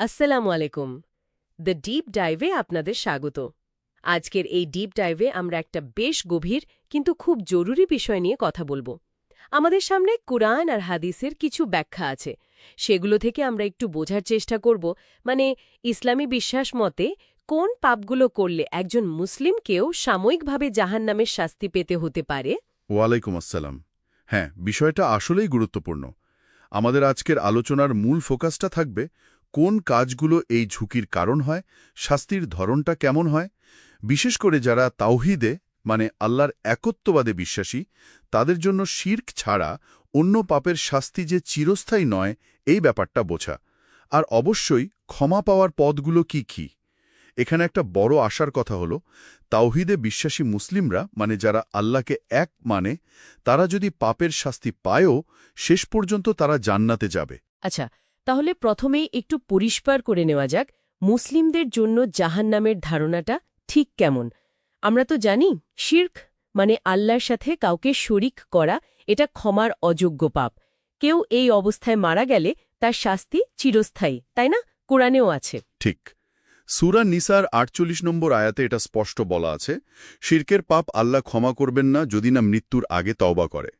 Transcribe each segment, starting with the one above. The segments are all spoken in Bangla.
আসসালামু আলাইকুম। দ্য ডিপ ডাইভে আপনাদের স্বাগত। আজকের এই ডিপ ডাইভে আমরা একটা বেশ গভীর কিন্তু খুব জরুরি বিষয় নিয়ে কথা বলব। আমাদের সামনে কুরআন আর হাদিসের কিছু ব্যাখ্যা আছে। সেগুলো থেকে আমরা একটু বোঝার চেষ্টা করব মানে ইসলামী বিশ্বাস মতে কোন পাপগুলো করলে একজন মুসলিমকেও সাময়িকভাবে জাহান্নামের শাস্তি পেতে হতে পারে? ওয়ালাইকুম আসসালাম। হ্যাঁ বিষয়টা আসলেই গুরুত্বপূর্ণ। আমাদের আজকের আলোচনার মূল ফোকাসটা থাকবে কোন কাজগুলো এই ঝুঁকির কারণ হয়, শাস্তির ধরনটা কেমন হয়, বিশেষ করে যারা তাওহিদে মানে আল্লাহর একত্ববাদে বিশ্বাসী, তাদের জন্য শির্ক ছাড়া অন্য পাপের শাস্তি যে চিরস্থায়ী নয়, এই ব্যাপারটা বোঝা। আর অবশ্যই ক্ষমা পাওয়ার পদগুলো কি কি? এখানে একটা বড় আশার কথা হলো, তাওহিদে বিশ্বাসী মুসলিমরা মানে যারা আল্লাহকে এক মানে তারা যদি পাপের শাস্তি পায়ও, শেষ পর্যন্ত তারা জান্নাতে যাবে। আচ্ছা তাহলে প্রথমেই একটু পরিষ্কার করে নেওয়া যাক মুসলিমদের জন্য জাহান্নামের ধারণাটা ঠিক কেমন। আমরা তো জানি, শির্ক মানে আল্লাহর সাথে কাউকে শরিক করা, এটা ক্ষমার অযোগ্য পাপ। কেউ এই অবস্থায় মারা গেলে তার শাস্তি চিরস্থায়ী, তাই না? কোরআনেও আছে। ঠিক। সুরা নিসার আটচল্লিশ নম্বর আয়াতে এটা স্পষ্ট বলা আছে, শির্কের পাপ আল্লাহ ক্ষমা করবেন না যদি না মৃত্যুর আগে তওবা করে।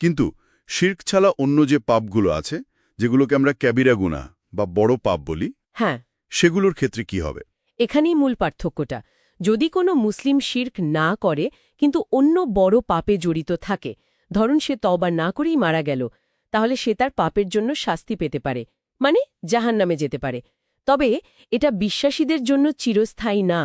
কিন্তু শির্ক ছাড়া অন্য যে পাপগুলো আছে যেগুলোকে আমরা ক্যাবিরা গুণা বা বড় পাপ বলি হ্যাঁ। সেগুলোর ক্ষেত্রে কি হবে? এখানেই মূল পার্থক্যটা। যদি কোনো মুসলিম শির্ক না করে কিন্তু অন্য বড় পাপে জড়িত থাকে ধরুন সে তবা না করেই মারা গেল তাহলে সে তার পাপের জন্য শাস্তি পেতে পারে মানে জাহান নামে যেতে পারে। তবে এটা বিশ্বাসীদের জন্য চিরস্থায়ী না।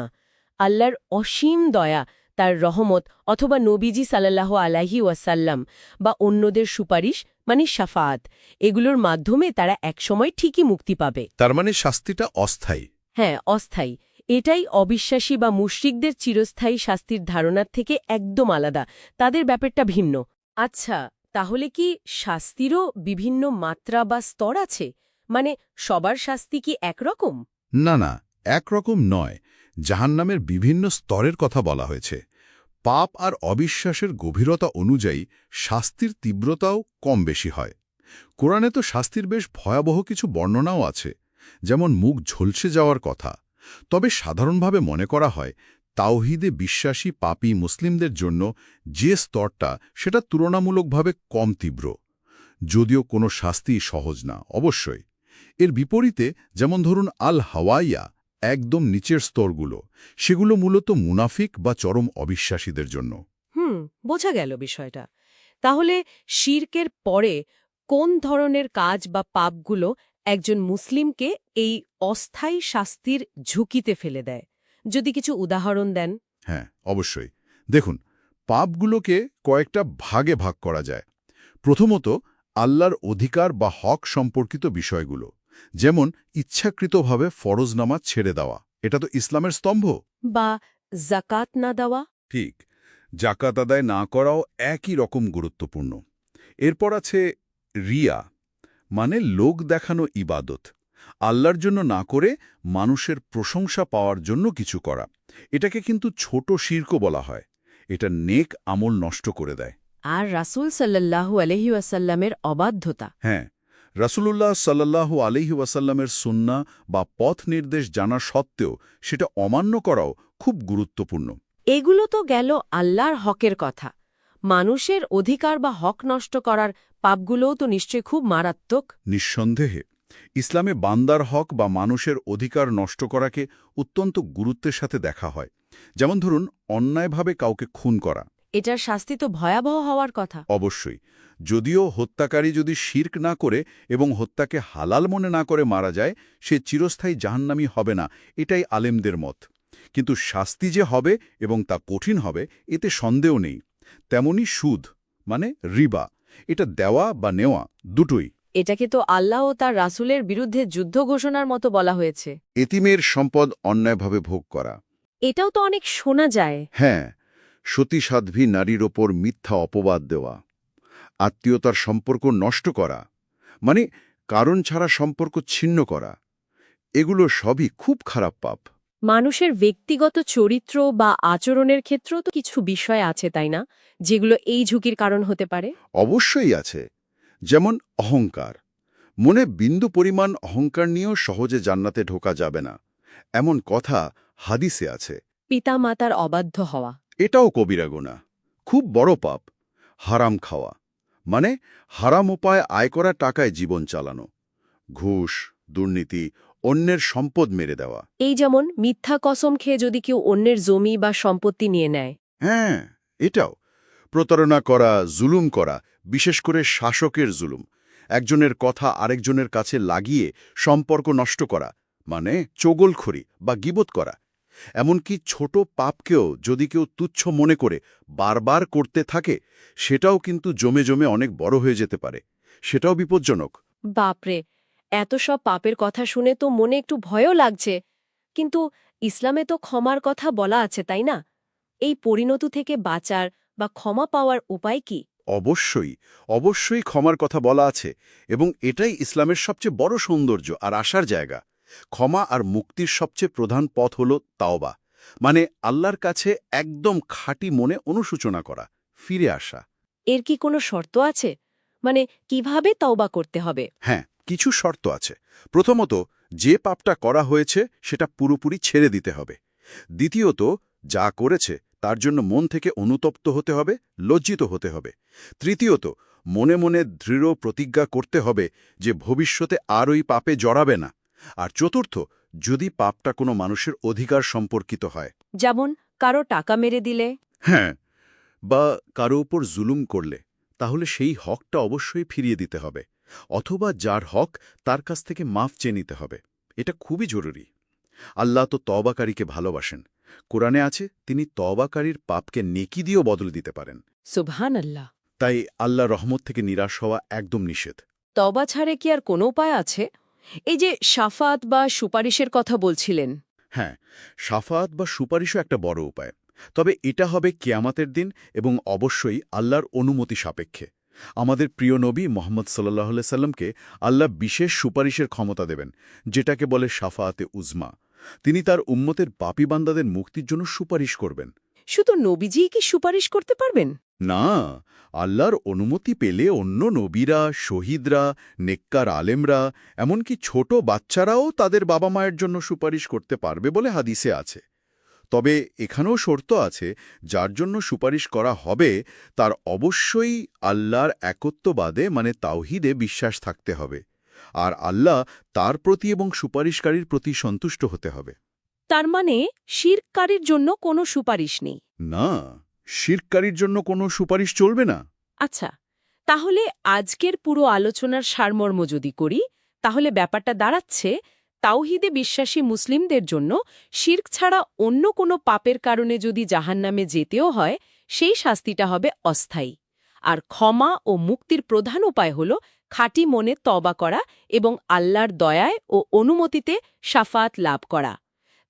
আল্লাহর অসীম দয়া তার রহমত অথবা নবীজি সাল্লাহ আলাহি ওয়াসাল্লাম বা অন্যদের সুপারিশ মানে সাফাত এগুলোর মাধ্যমে তারা একসময় ঠিকই মুক্তি পাবে। তার মানে শাস্তিটা অস্থায়ী। হ্যাঁ অস্থায়ী। এটাই অবিশ্বাসী বা মুশ্রিকদের চিরস্থায়ী শাস্তির ধারণার থেকে একদম আলাদা। তাদের ব্যাপারটা ভিন্ন। আচ্ছা তাহলে কি শাস্তিরও বিভিন্ন মাত্রা বা স্তর আছে? মানে সবার শাস্তি কি একরকম? না না একরকম নয়। জাহান্নামের বিভিন্ন স্তরের কথা বলা হয়েছে। পাপ আর অবিশ্বাসের গভীরতা অনুযায়ী শাস্তির তীব্রতাও কম বেশি হয়। কোরআনে তো শাস্তির বেশ ভয়াবহ কিছু বর্ণনাও আছে, যেমন মুখ ঝলসে যাওয়ার কথা। তবে সাধারণভাবে মনে করা হয়, তাওহিদে বিশ্বাসী পাপী মুসলিমদের জন্য যে স্তরটা, সেটা তুলনামূলকভাবে কম তীব্র। যদিও কোনো শাস্তি সহজ না, অবশ্যই। এর বিপরীতে, যেমন ধরুন আল হাওয়াইয়া একদম নিচের স্তরগুলো সেগুলো মূলত মুনাফিক বা চরম অবিশ্বাসীদের জন্য। হুম বোঝা গেল বিষয়টা। তাহলে শির্কের পরে কোন ধরনের কাজ বা পাপগুলো একজন মুসলিমকে এই অস্থায়ী শাস্তির ঝুঁকিতে ফেলে দেয়? যদি কিছু উদাহরণ দেন। হ্যাঁ অবশ্যই। দেখুন পাপগুলোকে কয়েকটা ভাগে ভাগ করা যায়। প্রথমত আল্লাহর অধিকার বা হক সম্পর্কিত বিষয়গুলো। যেমন ইচ্ছাকৃতভাবে ফরজ নামাজ ছেড়ে দেওয়া। এটা তো ইসলামের স্তম্ভ। বা জাকাত না দেওয়া। ঠিক। জাকাত আদায় না করাও একই রকম গুরুত্বপূর্ণ। এরপর আছে রিয়া মানে লোক দেখানো ইবাদত। আল্লাহর জন্য না করে মানুষের প্রশংসা পাওয়ার জন্য কিছু করা। এটাকে কিন্তু ছোট শির্ক বলা হয়। এটা নেক আমল নষ্ট করে দেয়। আর রাসুল সাল্লাহু আলহিউসাল্লামের অবাধ্যতা। হ্যাঁ রাসূলুল্লাহ সাল্লাল্লাহু আলহি ওয়াসাল্লামের সুন্না বা পথ নির্দেশ জানা সত্ত্বেও সেটা অমান্য করাও খুব গুরুত্বপূর্ণ। এগুলো তো গেল আল্লাহর হকের কথা। মানুষের অধিকার বা হক নষ্ট করার পাপগুলোও তো নিশ্চয় খুব মারাত্মক। নিঃসন্দেহে ইসলামে বান্দার হক বা মানুষের অধিকার নষ্ট করাকে অত্যন্ত গুরুত্বের সাথে দেখা হয়। যেমন ধরুন অন্যায়ভাবে কাউকে খুন করা। এটার শাস্তি তো ভয়াবহ হওয়ার কথা। অবশ্যই। যদিও হত্যাকারী যদি শির্ক না করে এবং হত্যাকে হালাল মনে না করে মারা যায় সে চিরস্থায়ী জাহান্নামি হবে না এটাই আলেমদের মত। কিন্তু শাস্তি যে হবে এবং তা কঠিন হবে এতে সন্দেহ নেই। তেমনি সুদ মানে রিবা এটা দেওয়া বা নেওয়া দুটোই। এটাকে তো আল্লাহ ও তার রাসুলের বিরুদ্ধে যুদ্ধ ঘোষণার মতো বলা হয়েছে। এতিমের সম্পদ অন্যায়ভাবে ভোগ করা। এটাও তো অনেক শোনা যায়। হ্যাঁ সতীসাধ্বী নারীর ওপর মিথ্যা অপবাদ দেওয়া আত্মীয়তার সম্পর্ক নষ্ট করা মানে কারণ ছাড়া সম্পর্ক ছিন্ন করা এগুলো সবই খুব খারাপ পাপ। মানুষের ব্যক্তিগত চরিত্র বা আচরণের ক্ষেত্রেও তো কিছু বিষয় আছে তাই না? যেগুলো এই ঝুঁকির কারণ হতে পারে। অবশ্যই আছে যেমন অহংকার। মনে বিন্দু পরিমাণ অহংকার নিয়েও সহজে জান্নাতে ঢোকা যাবে না। এমন কথা হাদিসে আছে। পিতামাতার অবাধ্য হওয়া। এটাও কবিরা গুণা। খুব বড় পাপ। হারাম খাওয়া। মানে হারাম উপায় আয় করা টাকায় জীবন চালানো। ঘুষ দুর্নীতি অন্যের সম্পদ মেরে দেওয়া। এই যেমন মিথ্যা কসম খেয়ে যদি কেউ অন্যের জমি বা সম্পত্তি নিয়ে নেয়। হ্যাঁ এটাও। প্রতারণা করা জুলুম করা বিশেষ করে শাসকের জুলুম। একজনের কথা আরেকজনের কাছে লাগিয়ে সম্পর্ক নষ্ট করা। মানে চোগলখড়ি বা গিবত করা। এমনকি ছোট পাপকেও যদি কেউ তুচ্ছ মনে করে বারবার করতে থাকে সেটাও কিন্তু জমে জমে অনেক বড় হয়ে যেতে পারে। সেটাও বিপজ্জনক। বাপরে এত সব পাপের কথা শুনে তো মনে একটু ভয়ও লাগছে। কিন্তু ইসলামে তো ক্ষমার কথা বলা আছে তাই না? এই পরিণতি থেকে বাঁচার বা ক্ষমা পাওয়ার উপায় কি? অবশ্যই অবশ্যই ক্ষমার কথা বলা আছে এবং এটাই ইসলামের সবচেয়ে বড় সৌন্দর্য আর আসার জায়গা। ক্ষমা আর মুক্তির সবচেয়ে প্রধান পথ হল তাওবা মানে আল্লাহর কাছে একদম খাঁটি মনে অনুসূচনা করা ফিরে আসা। এর কি কোনো শর্ত আছে? মানে কীভাবে তাওবা করতে হবে? হ্যাঁ কিছু শর্ত আছে। প্রথমত যে পাপটা করা হয়েছে সেটা পুরোপুরি ছেড়ে দিতে হবে। দ্বিতীয়ত যা করেছে তার জন্য মন থেকে অনুতপ্ত হতে হবে লজ্জিত হতে হবে। তৃতীয়ত মনে মনে দৃঢ় প্রতিজ্ঞা করতে হবে যে ভবিষ্যতে আর ওই পাপে জড়াবে না। আর চতুর্থ যদি পাপটা কোনো মানুষের অধিকার সম্পর্কিত হয়। যেমন কারও টাকা মেরে দিলে। হ্যাঁ বা কারও উপর জুলুম করলে তাহলে সেই হকটা অবশ্যই ফিরিয়ে দিতে হবে অথবা যার হক তার কাছ থেকে মাফ চেয়ে নিতে হবে এটা খুবই জরুরি। আল্লাহ তো তবাকারীকে ভালোবাসেন। কোরআনে আছে তিনি তবাকারীর পাপকে নেকি দিয়েও বদলে দিতে পারেন। সুবহান আল্লাহ তাই আল্লাহ রহমত থেকে নিরাশ হওয়া একদম নিষেধ। তবা ছাড়ে কি আর কোনো উপায় আছে? এই যে সাফাত বা সুপারিশের কথা বলছিলেন। হ্যাঁ সাফাত বা সুপারিশও একটা বড় উপায়। তবে এটা হবে কেয়ামাতের দিন এবং অবশ্যই আল্লাহর অনুমতি সাপেক্ষে। আমাদের প্রিয় নবী মোহাম্মদ সাল্লাহ সাল্লামকে আল্লাহ বিশেষ সুপারিশের ক্ষমতা দেবেন, যেটাকে বলে সাফাতে উজমা। তিনি তার উম্মতের পাপি বান্দাদের মুক্তির জন্য সুপারিশ করবেন। শুধু নবীজিই কি সুপারিশ করতে পারবেন? না, আল্লাহর অনুমতি পেলে অন্য নবীরা, শহীদরা, নেককার আলেমরা, এমনকি ছোট বাচ্চারাও তাদের বাবা মায়ের জন্য সুপারিশ করতে পারবে বলে হাদিসে আছে। তবে এখানেও শর্ত আছে, যার জন্য সুপারিশ করা হবে, তার অবশ্যই আল্লাহর একত্ববাদে মানে তাওহিদে বিশ্বাস থাকতে হবে। আর আল্লাহ তার প্রতি এবং সুপারিশকারীর প্রতি সন্তুষ্ট হতে হবে। তার মানে শিরকারীর জন্য কোনো সুপারিশ নেই। না শিরকারীর জন্য কোনো সুপারিশ চলবে না। আচ্ছা তাহলে আজকের পুরো আলোচনার সারমর্ম যদি করি তাহলে ব্যাপারটা দাঁড়াচ্ছে তাওহিদে বিশ্বাসী মুসলিমদের জন্য শির্ক ছাড়া অন্য কোনো পাপের কারণে যদি জাহান্নামে যেতেও হয় সেই শাস্তিটা হবে অস্থায়ী। আর ক্ষমা ও মুক্তির প্রধান উপায় হল খাঁটি মনে তবা করা এবং আল্লাহর দয়ায় ও অনুমতিতে সাফাত লাভ করা।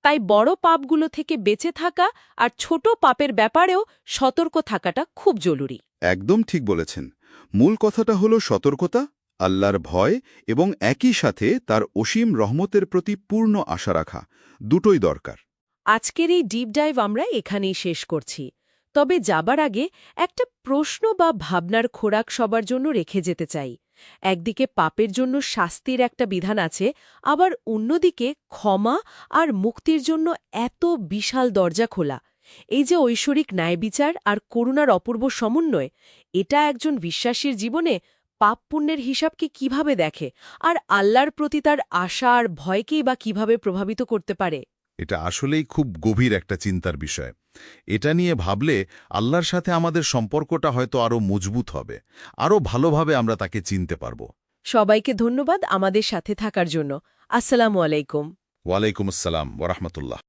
তাই বড় পাপগুলো থেকে বেঁচে থাকা আর ছোট পাপের ব্যাপারেও সতর্ক থাকাটা খুব জরুরি। একদম ঠিক বলেছেন। মূল কথাটা হলো সতর্কতা আল্লাহর ভয় এবং একই সাথে তার অসীম রহমতের প্রতি পূর্ণ আশা রাখা দুটোই দরকার। আজকের এই ডিপ ডাইভ আমরা এখানেই শেষ করছি। তবে যাবার আগে একটা প্রশ্ন বা ভাবনার খোরাক সবার জন্য রেখে যেতে চাই। একদিকে পাপের জন্য শাস্তির একটা বিধান আছে, আবার অন্যদিকে ক্ষমা আর মুক্তির জন্য এত বিশাল দরজা খোলা। এই যে ঐশ্বরিক ন্যায়বিচার আর করুণার অপূর্ব সমন্বয়, এটা একজন বিশ্বাসীর জীবনে পাপ পুণ্যের হিসাবকে কীভাবে দেখে? আর আল্লাহর প্রতি তার আশা আর ভয়কেই বা কীভাবে প্রভাবিত করতে পারে? এটা আসলেই খুব গভীর একটা চিন্তার বিষয়। এটা নিয়ে ভাবলে আল্লাহর সাথে আমাদের সম্পর্কটা হয়তো আরও মজবুত হবে আরও ভালোভাবে আমরা তাকে চিনতে পারব। সবাইকে ধন্যবাদ আমাদের সাথে থাকার জন্য। আসসালামু আলাইকুম। ওয়ালাইকুম আসসালাম ওরহমতুল্লাহ